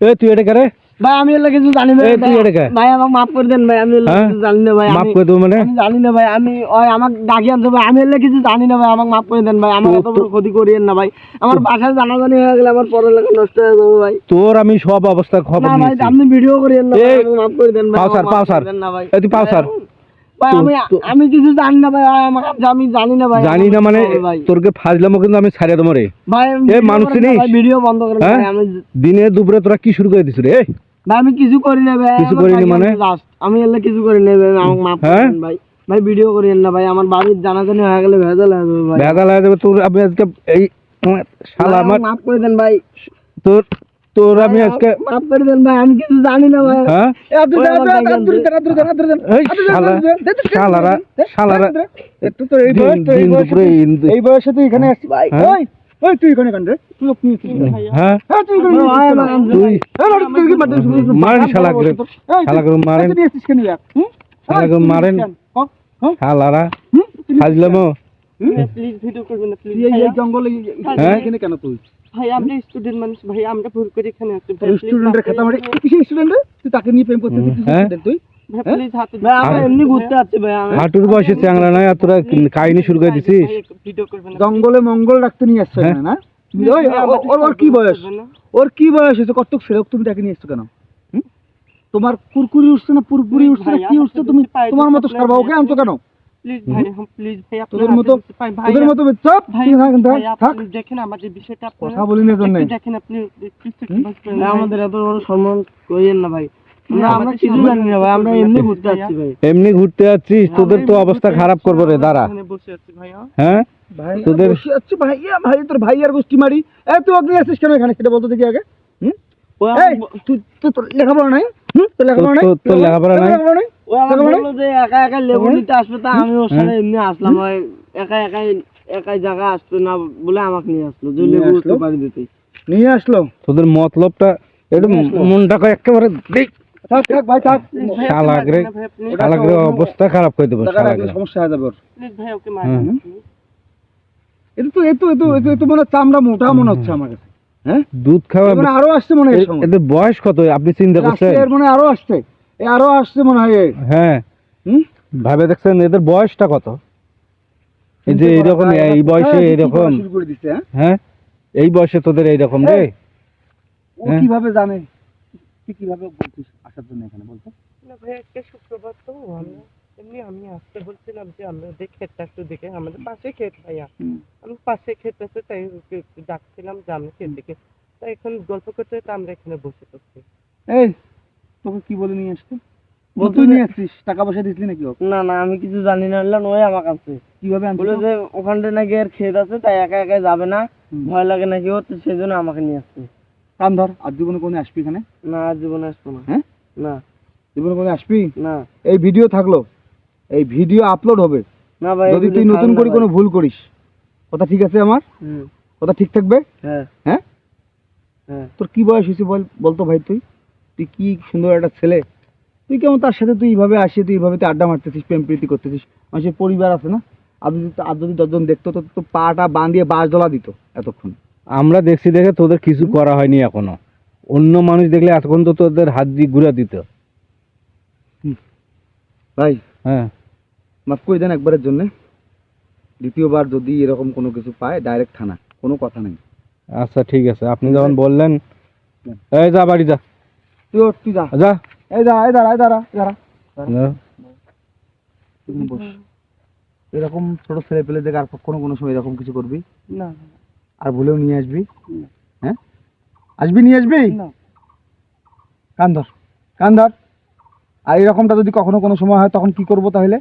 এ তুই এটা করে ভাই আমি এর কিছু জানি না তুই এটা কে? ভাই আমাকে মাফ করে দেন ভাই আমি হ্যাঁ? জানি না ভাই maaf করে দেবো মানে আমি জানি না ভাই আমি ওই আমাকে ডাকি ভাই আমি এগুলো কিছু জানি না ভাই আমাকে maaf করে দেন ভাই আমার এত বড় ক্ষতি করিয়েন না ভাই আমার বাসায় জানাজানি হয়ে গেলে আমার পড়ালেখা নষ্ট হয়ে যাবে ভাই তোর আমি সব অবস্থা খবর না ভাই আপনি ভিডিও করিয়েন না মাফ করে দেন ভাই পাও স্যার, পাও স্যার। দেন না ভাই এই তুই পাও স্যার। ভাই আমি আমি কিছু জানি না ভাই আমাকে আমি জানি না ভাই জানি না মানে তোরকে ফাজলামো কিন্তু আমি ছাড়িয়ে দেবো রে ভাই এ, মানুষ চিনিস? ভিডিও বন্ধ হ্যাঁ? আমি দিনে দুপুরে তোরা কি শুরু করে দিছিস রে ভাই আমি কিছু করি না ভাই কিছু করিনি মানে? আমি এলে কিছু করি না ভাই আমাকে মাফ করে হ্যাঁ? ভাই ভাই ভিডিও করিয়েন না ভাই আমার বাড়ির জানাজানি হয়ে গেলে ভেজাল হয়ে যাবে ভাই তোর আমি আজকে এই শালা আমার মাফ করে দেন ভাই তোর তোর আমি আজকে মাফ করে দেন ভাই আমি কিছু জানি না ভাই হ্যাঁ এ, আপনি ওই দেন, আমার দেন, গাইগান দেন, দে। দেন, দেন, দেন, দেন, দেন। এই শালা শালারা শালারা একটু তো এই বয়স তো এই বয়সে এই বয়সে তুই এখানে আসছিস ভাই হ্যাঁ? ওই ওই তুই এখানে কেন রে তুই কেন? হ্যাঁ হ্যাঁ তুই এখানে তুই তুই কি মারতে? মারেন শালা করে শালা করে মারেন তুই এসেছিস কেন ইয়ার? শালা করে মারেন। হ্যাঁ? হ্যাঁ? শালারা ফাজলামো প্লিজ ভিডিও করবেন না প্লিজ এই- জঙ্গলে হ্যাঁ? এখানে কেন তুই ভাই আমরা স্টুডেন্ট মানুষ ভাই আমরা ভুল করে এখানে আসছি। স্টুডেন্টের খাতা মারি কিসের স্টুডেন্ট তুই তাকে নিয়ে প্রেম করছিস কিসের হ্যাঁ? তুই? হাঁটুর বয়সে চ্যাংরা নয় আর তোরা কাহিনী শুরু করে দিছিস। ভিডিও করবেন না। জঙ্গলে মঙ্গল রাখতে নিয়ে আসছো হ্যাঁ? না? তুমি ওই ওর ওর কি বয়স? ওর কি বয়স হয়েছে? কত সেরক তুমি তাকে নিয়ে এসছো কেন? হুম? তোমার কুরকুরি উঠছে না পুরপুরি উঠছে না কি উঠছে তুমি? তোমার মতো সারবা ওকে আনছো কেন? প্লিজ ভাই প্লিজ ভাই তোদের মতো তোদের মতো চুপ ভাই থাক, থাক, ভাই, থাক। আপনি দেখেন আমাদের বিষয়টা কথা বলি না তোর দেখেন আপনি আমাদের এত বড় সম্মান করিয়েন না ভাই। আমরা আমরা কিছু জানি না ভাই আমরা এমনি ঘুরতে যাচ্ছি ভাই। এমনি ঘুরতে যাচ্ছিস তোদের তো অবস্থা খারাপ করব রে দাঁড়া। বসে আছি ভাইয়া। হ্যাঁ? ভাই তোদের- বসে আছি ভাইয়া ভাই তোর ভাইয়ার গোষ্ঠী মারি। এ তুই অগ্নি আসিস কেন এখানে? সেটা বলতো দেখি আগে। হুম? তুই তোর লেখাপড়া নাই? হুম? তোর লেখাপড়া নাই? তোর লেখাপড়া নাই? লেখাপড়া নাই ও আমাকে বলল যে একা একা লেবু নিতে আসবে তা আমি ওর সাথে এমনি আসলাম ওই একা একাই একাই জায়গা আসতো না বলে আমাকে নিয়ে আসলো যে লেবু উঠতে পারি দিতে নিয়ে আসলো? তোদের মতলবটা একটু মনটাকে একেবারে দেখ থাক থাক ভাই থাক। শালাগরে শালাগরে অবস্থা খারাপ করে দেবো শালাগরে সমস্যা হয়ে যাবে ওর। প্লিজ ভাই ওকে হুম। এটা তো এতো এতো এতো এতো মনে চামড়া মোটা মনে হচ্ছে আমার কাছে। হ্যাঁ? দুধ খাওয়া মানে আরও আসছে মনে হয় এদের বয়স কত? আপনি চিন্তা করছেন? এর মানে আরও আসছে। আরও আসছে মনে হয়। হ্যাঁ। ভাবে দেখছেন এদের বয়সটা কত? এই যে এইরকম এই বয়সে হ্যাঁ, এইরকম। করে দিচ্ছে হ্যাঁ। হ্যাঁ? এই বয়সে তোদের এইরকম রে? হ্যাঁ। কীভাবে জানে? তুই কীভাবে বলছিস? আসার জন্য এখানে বলতো না ভাই একটা শুক্রবার তো আমরা এমনি আমি আসতে বলছিলাম যে আমরা ওদের ক্ষেতটা একটু দেখে আমাদের পাশে ক্ষেত ভাইয়া। আমি পাশে ক্ষেত আছে তাই ডাকছিলাম যে আমরা ক্ষেত দেখে। তাই এখন গল্প করতে আমরা এখানে বসে এই তোকে কি বলে নিয়ে আসতো? তুই নিয়ে আসছিস টাকা পয়সা দিসলি নাকি? না না আমি কিছু জানি না বললাম ওই আমার কাছে। কীভাবে বলে যে ওখানটা নাকি এর আছে তাই একা একা যাবে না ভয় লাগে নাকি ওর তো সেই জন্য আমাকে নিয়ে আসছে। কান ধর আর জীবনে কোনো আসবি এখানে? না আর জীবনে আসব না। হ্যাঁ? না। জীবনে কোনো আসবি? না। এই ভিডিও থাকল। এই ভিডিও আপলোড হবে। না ভাই যদি তুই নতুন করে কোনো ভুল করিস কথা ঠিক আছে আমার? হুম, কথা ঠিক থাকবে? হ্যাঁ। হ্যাঁ? হ্যাঁ। তোর কি বয়স হয়েছে বল বলতো ভাই তুই? তুই কি সুন্দর একটা ছেলে। তুই কেমন তার সাথে তুই এইভাবে আসিয়ে তুই এইভাবে তুই আড্ডা মারতেছিস প্রেম প্রীতি করতেছিস? মানুষের পরিবার আছে না? আর যদি আর যদি দশজন দেখতো তো তো পাটা বাঁধিয়ে বাঁশ দলা দিত এতক্ষণ। আমরা দেখছি দেখে তোদের কিছু করা হয়নি এখনও। অন্য মানুষ দেখলে এতক্ষণ তো তোদের হাত দিয়ে ঘুরা দিত। ভাই হ্যাঁ। মাফ করে দেন একবারের জন্য। দ্বিতীয়বার যদি এরকম কোনো কিছু পায় ডাইরেক্ট থানা। কোনো কথা নেই। আচ্ছা ঠিক আছে। আপনি যখন বললেন এই যা বাড়ি যা। তুই ওঠ, তুই যা। যা। এই যা এই দাঁড়া এই দাঁড়া দাঁড়া। বস। এরকম ছোট ছেলে পেলে দেখে আর কখনো কোনো সময় এরকম কিছু করবি? না। আর ভুলেও নিয়ে আসবি? হ্যাঁ? আসবি নিয়ে আসবি? কান ধর কান ধর। আর এরকমটা যদি কখনো কোনো সময় হয় তখন কি করব তাহলে?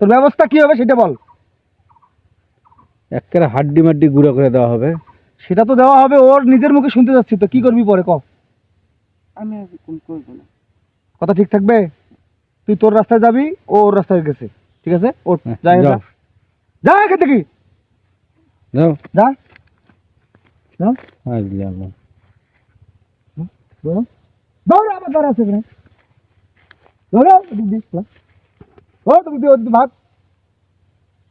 তোর ব্যবস্থা কি হবে সেটা বল। একেবারে হাড্ডি মাড্ডি গুঁড়ো করে দেওয়া হবে। সেটা তো দেওয়া হবে ওর নিজের মুখে শুনতে যাচ্ছি তো কি করবি পরে ক? আমি আর এরকম করব না। কথা ঠিক থাকবে? তুই তোর রাস্তায় যাবি ও ওর রাস্তায় গেছে। ঠিক আছে? ওঠ হ্যাঁ, যা এখান যাও। থেকে। যা এখান থেকে। যাও। যা। যা। আসলাম ধরো ধরো আবার ধরো আছে এখানে। ধরো দিদি ও তুমি ভাগ।